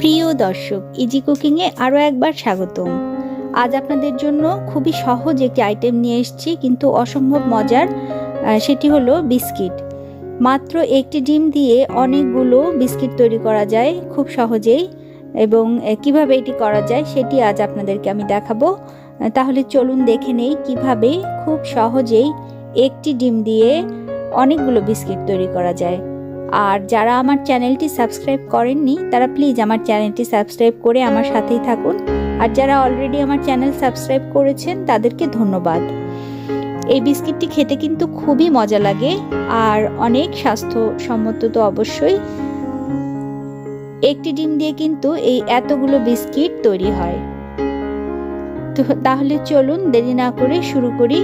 প্রিয় দর্শক ইজি কুকিংয়ে আরও একবার স্বাগতম। আজ আপনাদের জন্য খুবই সহজ একটি আইটেম নিয়ে এসেছি, কিন্তু অসম্ভব মজার সেটি হলো বিস্কিট। মাত্র একটি ডিম দিয়ে অনেকগুলো বিস্কিট তৈরি করা যায় খুব সহজেই, এবং কীভাবে এটি করা যায় সেটি আজ আপনাদেরকে আমি দেখাবো। তাহলে চলুন দেখে নেই কীভাবে খুব সহজেই একটি ডিম দিয়ে অনেকগুলো বিস্কিট তৈরি করা যায়। আর যারা আমার চ্যানেলটি সাবস্ক্রাইব করেননি, তারা প্লিজ আমার চ্যানেলটি সাবস্ক্রাইব করে আমার সাথেই থাকুন। আর যারা অলরেডি আমার চ্যানেল সাবস্ক্রাইব করেছেন, তাদেরকে ধন্যবাদ। এই বিস্কিটটি খেতে কিন্তু খুবই মজা লাগে আর অনেক স্বাস্থ্যসম্মত তো অবশ্যই। একটি ডিম দিয়ে কিন্তু এই এতগুলো বিস্কিট তৈরি হয়। তো তাহলে চলুন দেরি না করে শুরু করি।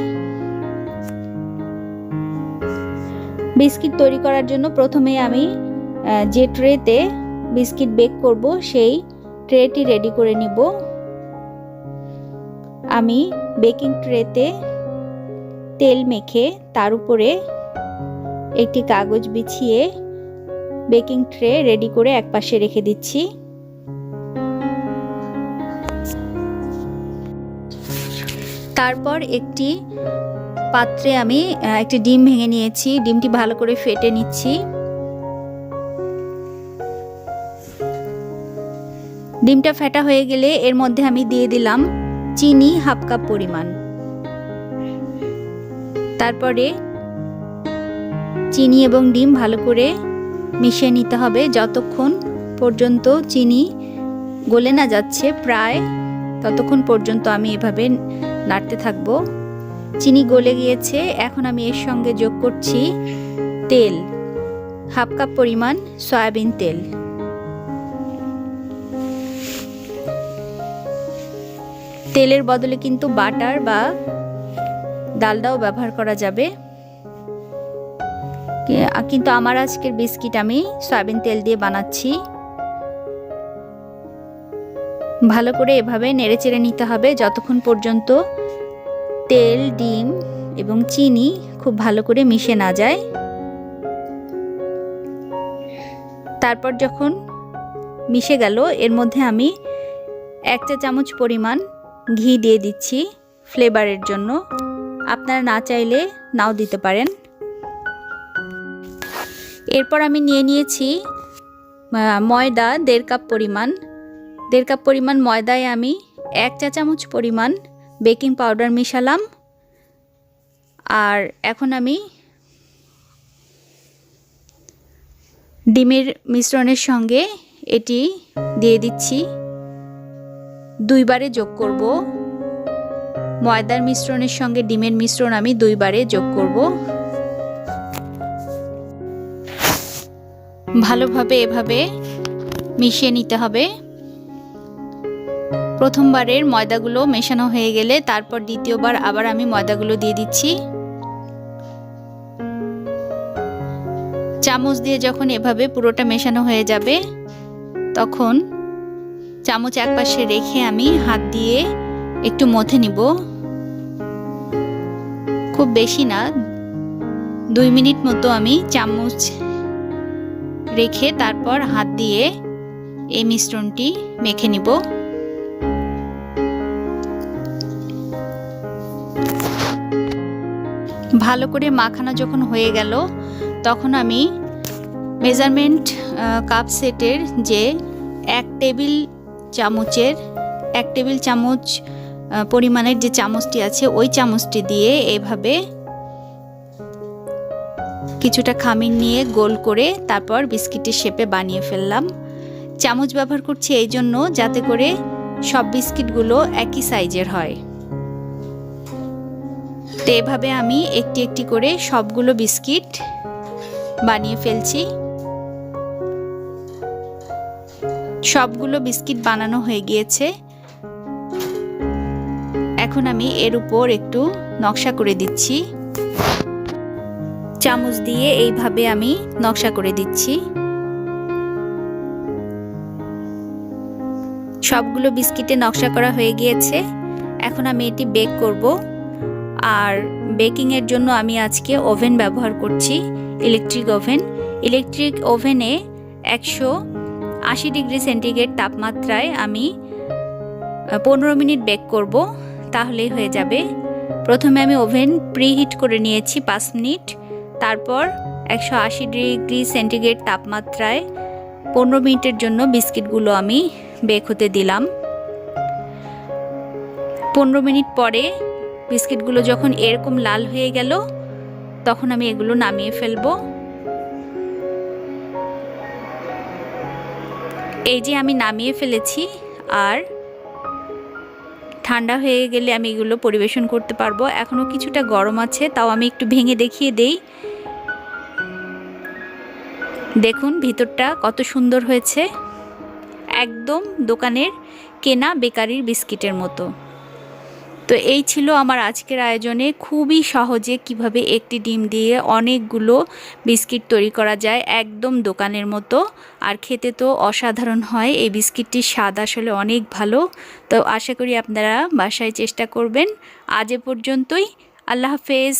বিস্কিট তৈরি করার জন্য প্রথমে আমি যে ট্রেতে বিস্কিট বেক করব, সেই ট্রেটি রেডি করে নিব। আমি বেকিং ট্রেতে তেল মেখে তার উপরে একটি কাগজ বিছিয়ে বেকিং ট্রে রেডি করে একপাশে রেখে দিচ্ছি। তারপর একটি পাত্রে আমি একটি ডিম ভেঙে নিয়েছি। ডিমটি ভালো করে ফেটে নিচ্ছি। ডিমটা ফেটা হয়ে গেলে এর মধ্যে আমি দিয়ে দিলাম চিনি হাফ কাপ পরিমাণ। তারপরে চিনি এবং ডিম ভালো করে মিশিয়ে নিতে হবে। যতক্ষণ পর্যন্ত চিনি গলে না যাচ্ছে, প্রায় ততক্ষণ পর্যন্ত আমি এভাবে নাড়তে থাকব। চিনি গলে গিয়েছে, এখন আমি এর সঙ্গে যোগ করছি তেল, হাফ কাপ পরিমাণ সয়াবিন তেল। তেলের বদলে কিন্তু বাটার বা ডালডাও ব্যবহার করা যাবে। কিন্তু আমার আজকের বিস্কিট আমি সয়াবিন তেল দিয়ে বানাচ্ছি। ভালো করে এভাবে নেড়েচেড়ে নিতে হবে। যতক্ষণ পর্যন্ত তেল, ডিম এবং চিনি খুব ভালো করে মিশে না যায়। তারপর যখন মিশে গেল, এর মধ্যে আমি এক চা চামচ পরিমাণ ঘি দিয়ে দিচ্ছি ফ্লেভারের জন্য। আপনারা না চাইলে নাও দিতে পারেন। এরপর আমি নিয়ে নিয়েছি ময়দা দেড় কাপ পরিমাণ দেড় কাপ পরিমাণ ময়দায় আমি এক চা চামচ পরিমাণ বেকিং পাউডার মিশালাম। আর এখন আমি ডিমের মিশ্রণের সঙ্গে এটি দিয়ে দিচ্ছি। দুইবারে যোগ করব। ময়দার মিশ্রণের সঙ্গে ডিমের মিশ্রণ আমি দুইবারে যোগ করব। ভালোভাবে এভাবে মিশিয়ে নিতে হবে। প্রথমবারের ময়দাগুলো মেশানো হয়ে গেলে তারপর দ্বিতীয়বার আবার আমি ময়দাগুলো দিয়ে দিচ্ছি। চামচ দিয়ে যখন এভাবে পুরোটা মেশানো হয়ে যাবে, তখন চামচ একপাশে রেখে আমি হাত দিয়ে একটু মথে নিব। খুব বেশি না, দুই মিনিট মতো আমি চামচ রেখে তারপর হাত দিয়ে এই মিশ্রণটি মেখে নিব। ভালো করে মাখানো যখন হয়ে গেল, তখন আমি মেজারমেন্ট কাপ সেটের যে এক টেবিল চামচের, এক টেবিল চামচ পরিমাণের যে চামচটি আছে, ওই চামচটি দিয়ে এভাবে কিছুটা খামির নিয়ে গোল করে তারপর বিস্কিটের শেপে বানিয়ে ফেললাম। চামচ ব্যবহার করছি এই জন্য যাতে করে সব বিস্কিটগুলো একই সাইজের হয়। তো এভাবে আমি একটি একটি করে সবগুলো বিস্কিট বানিয়ে ফেলছি। সবগুলো বিস্কিট বানানো হয়ে গিয়েছে। এখন আমি এর উপর একটু নকশা করে দিচ্ছি। চামচ দিয়ে এইভাবে আমি নকশা করে দিচ্ছি। সবগুলো বিস্কিটে নকশা করা হয়ে গিয়েছে। এখন আমি এটি বেক করব। আর বেকিংয়ের জন্য আমি আজকে ওভেন ব্যবহার করছি ইলেকট্রিক ওভেন ইলেকট্রিক ওভেনে একশো আশি ডিগ্রি সেন্টিগ্রেড তাপমাত্রায় আমি পনেরো মিনিট বেক করব, তাহলেই হয়ে যাবে। প্রথমে আমি ওভেন প্রিহিট করে নিয়েছি পাঁচ মিনিট, তারপর একশো আশি ডিগ্রি সেন্টিগ্রেড তাপমাত্রায় পনেরো মিনিটের জন্য বিস্কিটগুলো আমি বেক হতে দিলাম। পনেরো মিনিট পরে বিস্কিটগুলো যখন এরকম লাল হয়ে গেল, তখন আমি এগুলো নামিয়ে ফেলব। এই যে আমি নামিয়ে ফেলেছি, আর ঠান্ডা হয়ে গেলে আমি এগুলো পরিবেশন করতে পারব। এখনও কিছুটা গরম আছে, তাও আমি একটু ভেঙে দেখিয়ে দেই। দেখুন, ভিতরটা কত সুন্দর হয়েছে। একদম দোকানের কেনা বেকারির বিস্কিটের মতো। তো এই ছিল আমার আজকের আয়োজনে খুবই সহজে কীভাবে একটি ডিম দিয়ে অনেকগুলো বিস্কিট তৈরি করা যায় একদম দোকানের মতো। আর খেতে তো অসাধারণ হয়, এই বিস্কিটটির স্বাদ আসলে অনেক ভালো। তো আশা করি আপনারা বাসায় চেষ্টা করবেন। আজ এ পর্যন্তই। আল্লাহ হাফেজ।